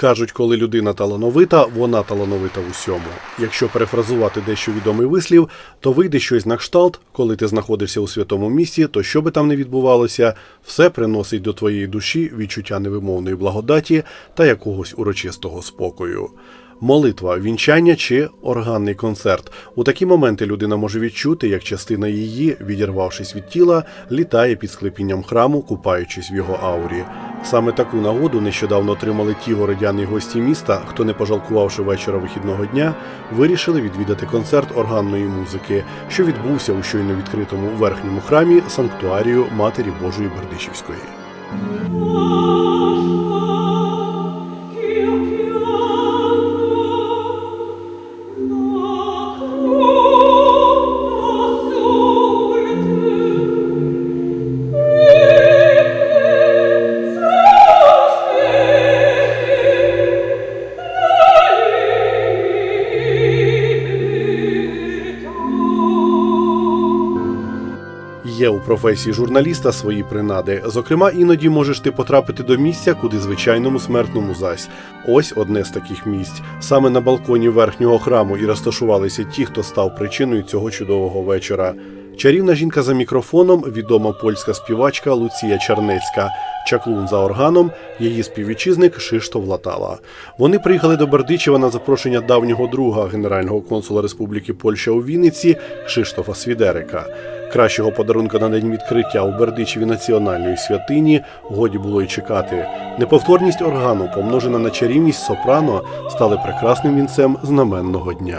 Кажуть, коли людина талановита, вона талановита в усьому. Якщо перефразувати дещо відомий вислів, то вийде щось на кшталт, коли ти знаходишся у святому місці, то що би там не відбувалося, все приносить до твоєї душі відчуття невимовної благодаті та якогось урочистого спокою. Молитва, вінчання чи органний концерт. У такі моменти людина може відчути, як частина її, відірвавшись від тіла, літає під склепінням храму, купаючись в його аурі. Саме таку нагоду нещодавно отримали ті городяни і гості міста, хто, не пожалкувавши вечора вихідного дня, вирішили відвідати концерт органної музики, що відбувся у щойно відкритому верхньому храмі санктуарію Матері Божої Бердичівської. Є у професії журналіста свої принади. Зокрема, іноді можеш ти потрапити до місця, куди звичайному смертному зась. Ось одне з таких місць. Саме на балконі верхнього храму і розташувалися ті, хто став причиною цього чудового вечора. Чарівна жінка за мікрофоном, відома польська співачка Луція Чернецька, чаклун за органом, її співвітчизник Шиштов Латала. Вони приїхали до Бердичева на запрошення давнього друга генерального консула Республіки Польща у Вінниці Кшиштофа Свідерика. Кращого подарунка на день відкриття у Бердичеві національної святині годі було й чекати. Неповторність органу, помножена на чарівність сопрано, стали прекрасним вінцем знаменного дня.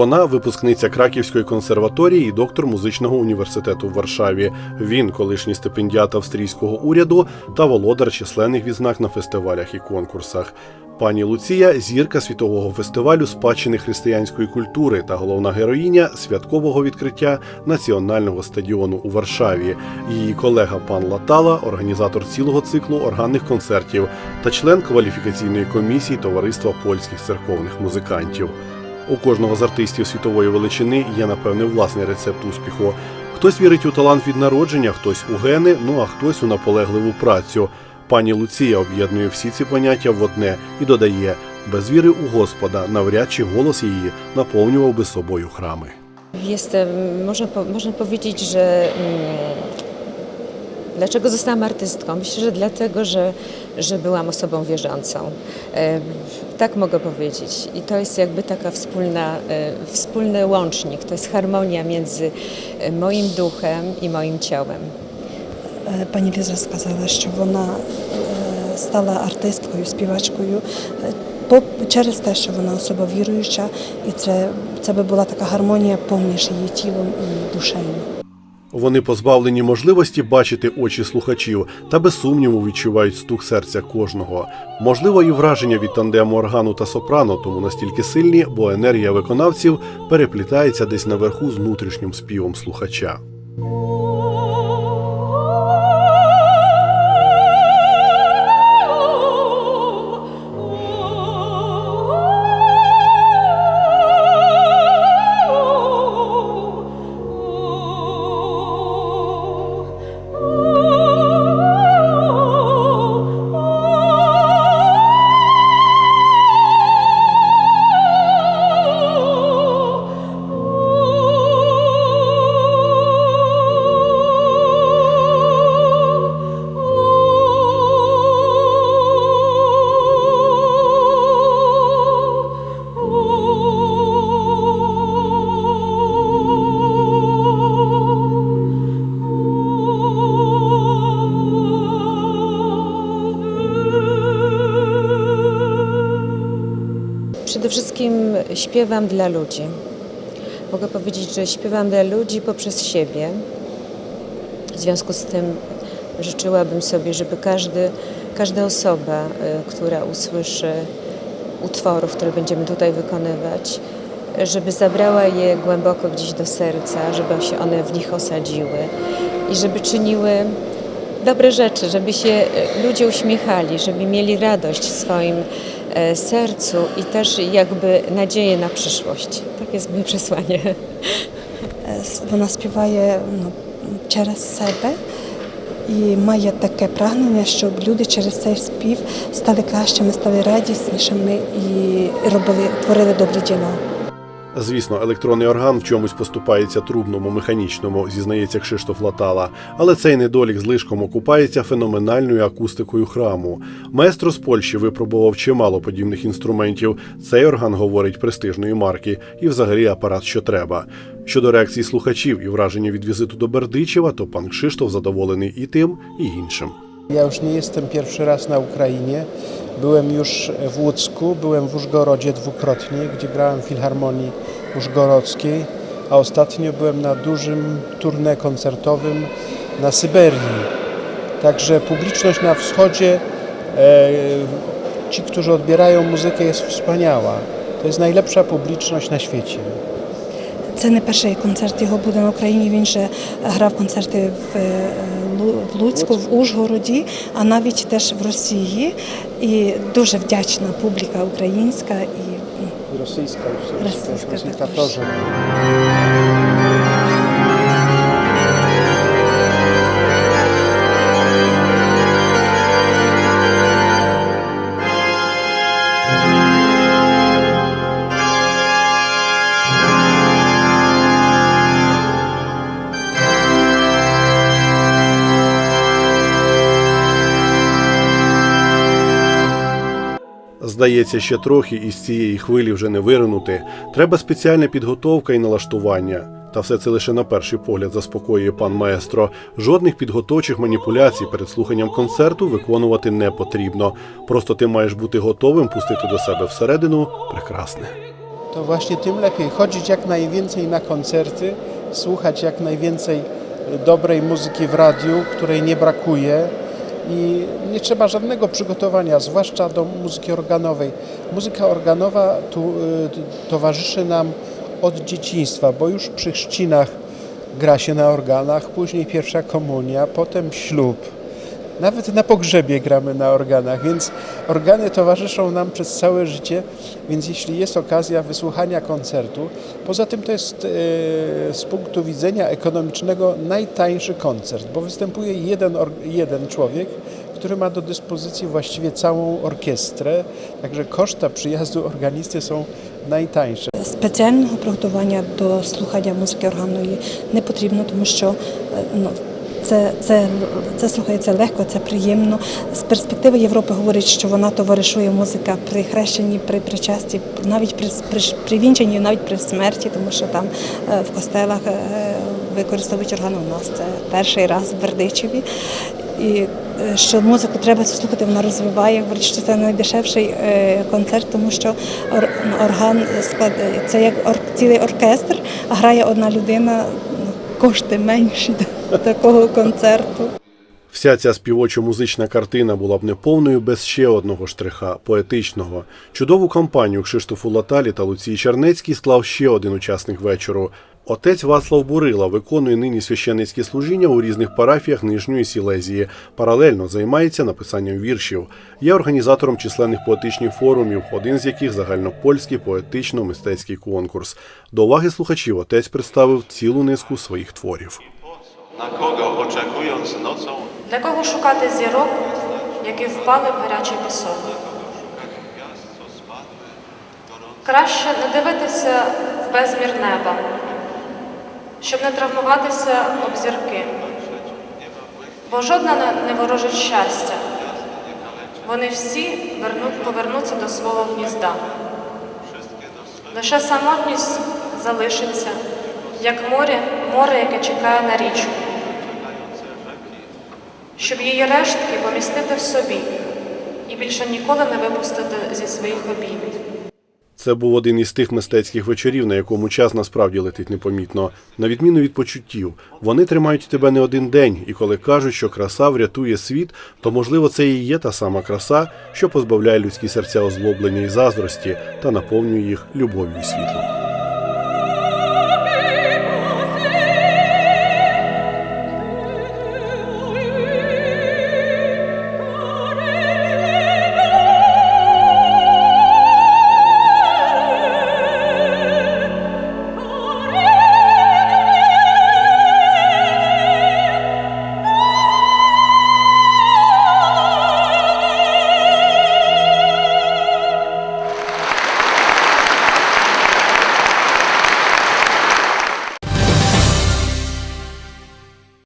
Вона випускниця Краківської консерваторії і доктор музичного університету в Варшаві. Він колишній стипендіат австрійського уряду та володар численних відзнак на фестивалях і конкурсах. Пані Луція зірка світового фестивалю спадщини християнської культури та головна героїня святкового відкриття національного стадіону у Варшаві. Її колега пан Латала, організатор цілого циклу органних концертів та член кваліфікаційної комісії товариства польських церковних музикантів. У кожного з артистів світової величини є, напевне, власний рецепт успіху. Хтось вірить у талант від народження, хтось у гени, ну а хтось у наполегливу працю. Пані Луція об'єднує всі ці поняття в одне і додає: без віри у Господа навряд чи голос її наповнював би собою храми. Jestem, można, można powiedzieć, że dlaczego zostałam artystką? Myślę, że dlatego, że, że byłam osobą wierzącą. E, tak mogę powiedzieć. I to jest jakby taka wspólna, e, wspólny łącznik, to jest harmonia między e, moim duchem i moim ciałem. Е, Пані Ліза сказала, що вона е, стала артисткою, співачкою е, по- через те, що вона особа віруюча, і це, це би була така гармонія поміж її тілом і душею. Вони позбавлені можливості бачити очі слухачів та без сумніву відчувають стук серця кожного. Можливо, і враження від тандему органу та сопрано, тому настільки сильні, бо енергія виконавців переплітається десь наверху з внутрішнім співом слухача. Śpiewam dla ludzi. Mogę powiedzieć, że śpiewam dla ludzi poprzez siebie. W związku z tym życzyłabym sobie, żeby każdy, każda osoba, y, która usłyszy utworów, które będziemy tutaj wykonywać, żeby zabrała je głęboko gdzieś do serca, żeby się one w nich osadziły i żeby czyniły dobre rzeczy, żeby się e, ludzie uśmiechali, żeby mieli radość w swoim sercu i też jakby nadzieję na przyszłość. Tak jest moje przesłanie. Е, с- Вона співає ну, через себе і має таке прагнення, щоб люди через цей спів стали кращими, стали радіснішими і робили, творили добрі діла. Звісно, електронний орган в чомусь поступається трубному механічному, зізнається Кшиштоф Латала, але цей недолік злишком окупається феноменальною акустикою храму. Маестро з Польщі випробував чимало подібних інструментів. Цей орган говорить престижної марки і взагалі апарат, що треба. Щодо реакції слухачів і враження від візиту до Бердичева, то пан Кшиштоф задоволений і тим, і іншим. Ja już nie jestem pierwszy raz na Ukrainie. Byłem już w Łódzku, byłem w Użgorodzie dwukrotnie, gdzie grałem w Filharmonii Użgorodzkiej, a ostatnio byłem na dużym tournée koncertowym na Syberii. Także publiczność na wschodzie, e, ci, którzy odbierają muzykę, jest wspaniała. To jest najlepsza publiczność na świecie. Це не перший концерт його буде на Україні. Він вже грав концерти в е, Луцьку, в Ужгороді, а навіть теж в Росії. І дуже вдячна публіка українська і і російська, російська, російська, російська, російська torze. Здається, ще трохи із цієї хвилі вже не виринути. Треба спеціальна підготовка і налаштування. Та все це лише на перший погляд заспокоює пан маестро. Жодних підготовчих маніпуляцій перед слуханням концерту виконувати не потрібно. Просто ти маєш бути готовим пустити до себе всередину прекрасне. to właśnie tym lepiej chodzić jak najwięcej na koncerty, słuchać jak najwięcej dobrej muzyki w radiu, której nie i nie trzeba żadnego przygotowania, zwłaszcza do muzyki organowej. Muzyka organowa tu, y, towarzyszy nam od dzieciństwa, bo już przy chrzcinach gra się na organach, później pierwsza komunia, potem ślub. Nawet na pogrzebie gramy na organach, więc organy towarzyszą nam przez całe życie, więc jeśli jest okazja wysłuchania koncertu, poza tym to jest e, z punktu widzenia ekonomicznego najtańszy koncert, bo występuje jeden, or, jeden człowiek, który ma do dyspozycji właściwie całą orkiestrę, także koszta przyjazdu organisty są najtańsze. спеціального приготування до слухання музики органної не потрібно, тому що е, ну, це, це, це слухається легко, це приємно. З перспективи Європи говорить, що вона товаришує музика при хрещенні, при причасті, навіть при, при, при вінчанні, навіть при смерті, тому що там е, в костелах е, використовують органи. У нас це перший раз в Бердичеві. І е, що музику треба слухати, вона розвиває. Говорить, що це найдешевший концерт, тому що ор- орган склад це як цілий оркестр, а грає одна людина, кошти менші такого концерту. Вся ця співочо-музична картина була б неповною без ще одного штриха поетичного. Чудову кампанію Кшиштофу Латалі та Луції Чернецькій склав ще один учасник вечору. Отець Вацлав Бурила виконує нині священницькі служіння у різних парафіях Нижньої Сілезії. Паралельно займається написанням віршів. Є організатором численних поетичних форумів, один з яких загальнопольський поетично-мистецький конкурс. До уваги слухачів отець представив цілу низку своїх творів. Na kogo oczekując nocą, Для кого шукати зірок, які впали в гарячий пісок? Краще не дивитися в безмір неба, щоб не травмуватися об зірки. Бо жодна не- ворожить щастя. Вони всі вернуть, повернуться до свого гнізда. Лише самотність залишиться, як море, море, яке чекає на річку щоб її рештки помістити в собі і більше ніколи не випустити зі своїх обіймів. Це був один із тих мистецьких вечорів, на якому час насправді летить непомітно. На відміну від почуттів, вони тримають тебе не один день, і коли кажуть, що краса врятує світ, то можливо це і є та сама краса, що позбавляє людські серця озлоблення і заздрості та наповнює їх любов'ю і світлом.